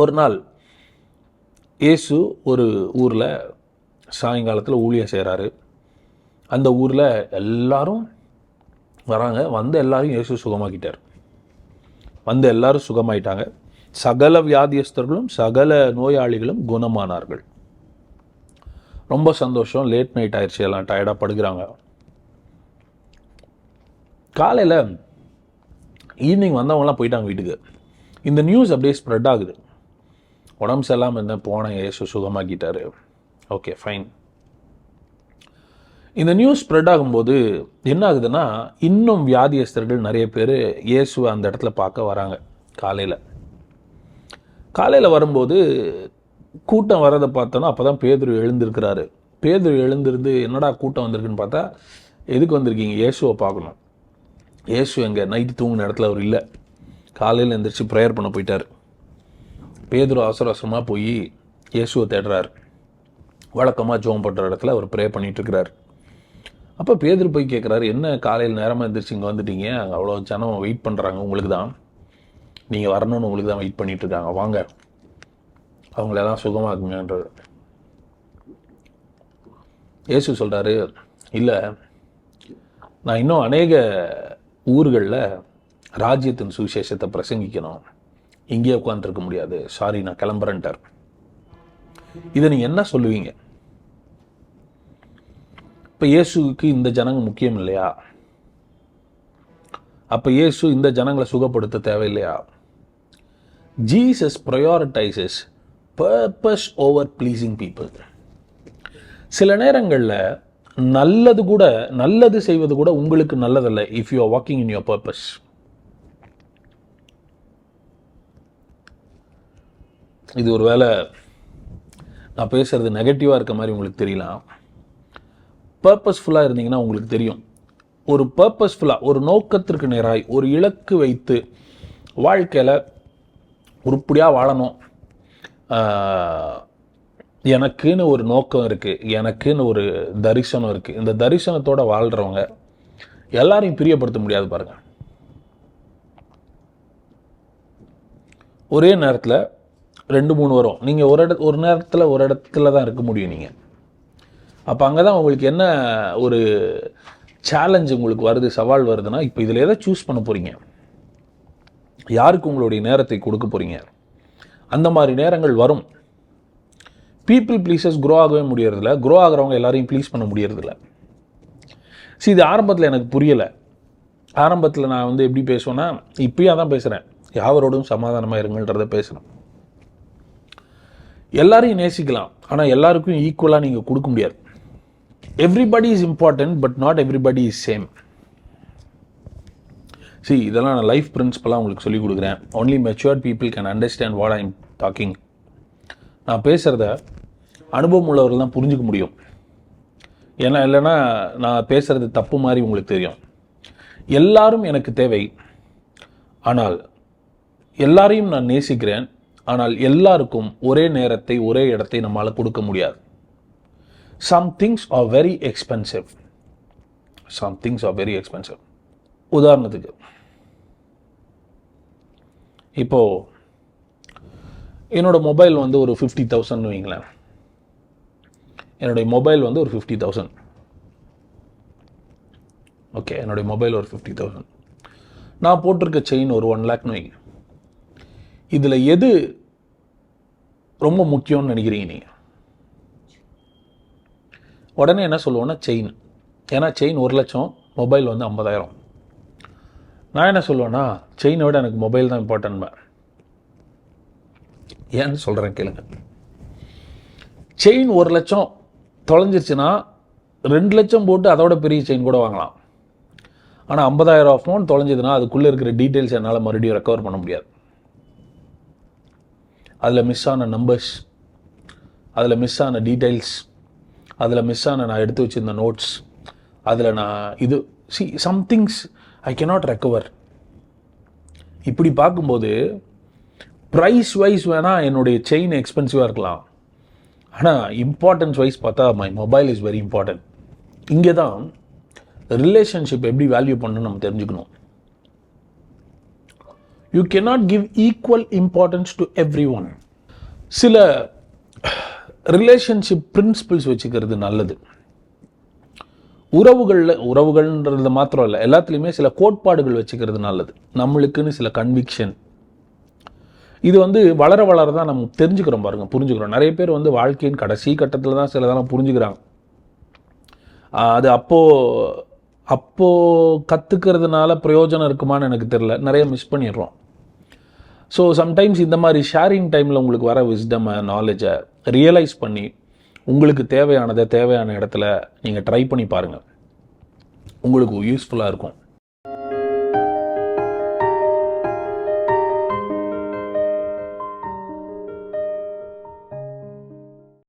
ஒரு நாள் இயேசு ஒரு ஊரில் சாயங்காலத்தில் ஊழியம் செய்கிறாரு அந்த ஊரில் எல்லாரும் வராங்க. வந்த எல்லாரும் இயேசு சுகமாக்கிட்டார். வந்த எல்லாரும் சுகமாயிட்டாங்க. சகல வியாதியஸ்தர்களும் சகல நோயாளிகளும் குணமானார்கள். ரொம்ப சந்தோஷம். லேட் நைட் ஆயிடுச்சு எல்லாம் டயர்டாக படுக்கிறாங்க. காலையில் ஈவினிங் வந்தவங்களாம் போயிட்டாங்க வீட்டுக்கு. இந்த நியூஸ் அப்படியே ஸ்ப்ரெட் ஆகுது. உடம்பு சரியில்லாமல் இருந்தேன் போனேன் ஏசு சுகமாக்கிட்டாரு. ஓகே ஃபைன் இந்த நியூஸ் ஸ்ப்ரெட் ஆகும்போது என்ன ஆகுதுன்னா இன்னும் வியாதியஸ்தர்கள் நிறைய பேர் இயேசுவை அந்த இடத்துல பார்க்க வராங்க காலையில். காலையில் வரும்போது கூட்டம் வரதை பார்த்தோன்னா அப்போ தான் பேதுரு எழுந்திருக்கிறாரு. பேதுரு எழுந்திருந்து என்னடா கூட்டம் வந்திருக்குன்னு பார்த்தா எதுக்கு வந்திருக்கீங்க? இயேசுவை பார்க்கணும். இயேசு எங்கே? நைட்டு தூங்கின இடத்துல அவர் இல்லை. காலையில் எழுந்திரிச்சு ப்ரேயர் பண்ண போயிட்டார். பேதுரு அவசர அவசரமாக போய் இயேசுவை தேடுறார். வழக்கமாக ஜோம் பண்ணுற இடத்துல அவர் ப்ரே பண்ணிகிட்ருக்கிறார் அப்போ பேதுரு போய் கேட்குறாரு என்ன காலையில் நேரமாக எந்திரிச்சு இங்கே வந்துட்டீங்க? அவ்வளோ ஜனம் வெயிட் பண்ணுறாங்க உங்களுக்கு தான். நீங்கள் வரணும்னு உங்களுக்கு தான் வெயிட் பண்ணிகிட்ருக்காங்க இருக்காங்க வாங்க. அவங்களெல்லாம் சுகமாக்குங்கன்றது இயேசு சொல்கிறாரு இல்லை நான் இன்னும் அநேக ஊர்களில் ராஜ்யத்தின் சுவிசேஷத்தை பிரசங்கிக்கணும். இங்கேயே உட்காந்துருக்க முடியாது. சாரி நான் கிளம்புறேன்ட்டார். இதை நீங்கள் என்ன சொல்லுவீங்க? இப்போ இயேசுவுக்கு இந்த ஜனங்க முக்கியம் இல்லையா? அப்போ இயேசு இந்த ஜனங்களை சுகப்படுத்த தேவையில்லையா? Jesus prioritises purpose over pleasing people சில நேரங்களில் நல்லது கூட நல்லது செய்வது கூட உங்களுக்கு நல்லதல்ல if you are walking in your purpose இது ஒரு வேளை நான் பேசுகிறது நெகட்டிவாக இருக்க மாதிரி உங்களுக்கு தெரியலாம் பர்பஸ்ஃபுல்லாக இருந்தீங்கன்னா உங்களுக்கு தெரியும். ஒரு பர்பஸ்ஃபுல்லாக ஒரு நோக்கத்திற்கு நேராய் ஒரு இலக்கு வைத்து வாழ்க்கையில் உருப்படியாக வாழணும். எனக்குன்னு ஒரு நோக்கம் இருக்குது எனக்குன்னு ஒரு தரிசனம் இருக்குது இந்த தரிசனத்தோடு வாழ்கிறவங்க எல்லாரையும் பிரியப்படுத்த முடியாது பாருங்கள் ஒரே நேரத்தில் ரெண்டு மூணு வரும். நீங்கள் ஒரு இட ஒரு நேரத்தில் ஒரு இடத்துல தான் இருக்க முடியும் நீங்கள் அப்போ அங்கே தான் உங்களுக்கு என்ன ஒரு சேலஞ்ச் உங்களுக்கு வருது சவால் வருதுன்னா இப்போ இதில் எதை சூஸ் பண்ண போகிறீங்க யாருக்கு உங்களுடைய நேரத்தை கொடுக்க போகிறீங்க அந்த மாதிரி நேரங்கள் வரும். பீப்புள் ப்ளீஸஸ் க்ரோ ஆகவே முடியறதில்ல. க்ரோ ஆகிறவங்க எல்லாரையும் ப்ளீஸ் பண்ண முடியறதில்ல. See இது ஆரம்பத்தில் எனக்கு புரியலை. ஆரம்பத்தில் நான் வந்து எப்படி பேசுவேன்னா இப்பயும் தான் பேசுகிறேன் யாவரோடும் சமாதானமாக இருங்கன்றதை பேசுகிறேன் எல்லாரையும் நேசிக்கலாம். ஆனால் எல்லாருக்கும் ஈக்குவலாக நீங்கள் கொடுக்க முடியாது. Everybody is important but not everybody is same see இதெல்லாம் நான் லைஃப் பிரின்சிபலாக உங்களுக்கு சொல்லிக் கொடுக்குறேன். Only matured people can understand what I'm talking நான் பேசுகிறத அனுபவம் உள்ளவர்கள் தான் புரிஞ்சுக்க முடியும். ஏன்னா இல்லைன்னா நான் பேசுகிறது தப்பு மாதிரி உங்களுக்கு தெரியும். எல்லாரும் எனக்கு தேவை. ஆனால் எல்லாரையும் நான் நேசிக்கிறேன். ஆனால் எல்லாருக்கும் ஒரே நேரத்தை ஒரே இடத்தை நம்மால் கொடுக்க முடியாது. Some things are very expensive some things are very expensive உதாரணத்துக்கு இப்போ என்னோட மொபைல் வந்து ஒரு ஃபிஃப்டி தௌசண்ட் வைங்களேன். என்னுடைய மொபைல் வந்து ஒரு ஃபிஃப்டி தௌசண்ட் ஓகே என்னுடைய மொபைல் ஒரு ஃபிஃப்டி தௌசண்ட் நான் போட்டிருக்க செயின் ஒரு ஒன் லேக்னு வைங்க. இதில் எது ரொம்ப முக்கியம்னு நினைக்கிறீங்க நீங்கள் உடனே என்ன சொல்லுவோன்னா செயின் ஏன்னா செயின் ஒரு லட்சம் மொபைல் வந்து ஐம்பதாயிரம். நான் என்ன சொல்லுவேன்னா செயினை விட எனக்கு மொபைல் தான் இம்பார்ட்டன்ட் ஏன்னு சொல்கிறேன் கேளுங்க. செயின் ஒரு லட்சம் தொலைஞ்சிருச்சுன்னா ரெண்டு லட்சம் போட்டு அதோட பெரிய செயின் கூட வாங்கலாம். ஆனால் ஐம்பதாயிரம் ஃபோன் தொலைஞ்சதுன்னா அதுக்குள்ளே இருக்கிற டீட்டெயில்ஸ் என்னால் மறுபடியும் ரெக்கவர் பண்ண முடியாது. அதில் மிஸ் ஆன நம்பர்ஸ் அதில் மிஸ் ஆன டீட்டெயில்ஸ் அதில் மிஸ் ஆன நான் எடுத்து வச்சிருந்த நோட்ஸ் அதில் நான் இது see some things I cannot recover இப்படி பார்க்கும்போது ப்ரைஸ் வைஸ் வேணால் என்னுடைய செயின் எக்ஸ்பென்சிவாக இருக்கலாம். ஆனால் இம்பார்ட்டன்ஸ் வைஸ் பார்த்தா my mobile is very important இங்கே தான் ரிலேஷன்ஷிப் எப்படி வேல்யூ பண்ணணும்னு நம்ம தெரிஞ்சுக்கணும். You cannot give equal importance to everyone சில ரிலேஷன்ஷிப் பிரின்சிபிள்ஸ் வச்சுக்கிறது நல்லது. உறவுகளில் உறவுகள்ன்றது மாத்திரம் இல்லை எல்லாத்துலேயுமே சில கோட்பாடுகள் வச்சுக்கிறது நல்லது. நம்மளுக்குன்னு சில கன்விக்ஷன் இது வந்து வளர வளர தான் நம்ம தெரிஞ்சுக்கிறோம் பாருங்கள் புரிஞ்சுக்கிறோம். நிறைய பேர் வந்து வாழ்க்கையின் கடைசி கட்டத்தில் தான் சிலதெல்லாம் புரிஞ்சுக்கிறாங்க. அது அப்போது அப்போது கற்றுக்கிறதுனால பிரயோஜனம் இருக்குமான்னு எனக்கு தெரில நிறைய மிஸ் பண்ணிடுறோம். ஸோ சம்டைம்ஸ் இந்த மாதிரி ஷேரிங் டைமில் உங்களுக்கு வர விஸ்டமை நாலேஜை ரியலைஸ் பண்ணி உங்களுக்கு தேவையானதை தேவையான இடத்துல நீங்கள் ட்ரை பண்ணி பாருங்கள் உங்களுக்கு யூஸ்ஃபுல்லாக இருக்கும்.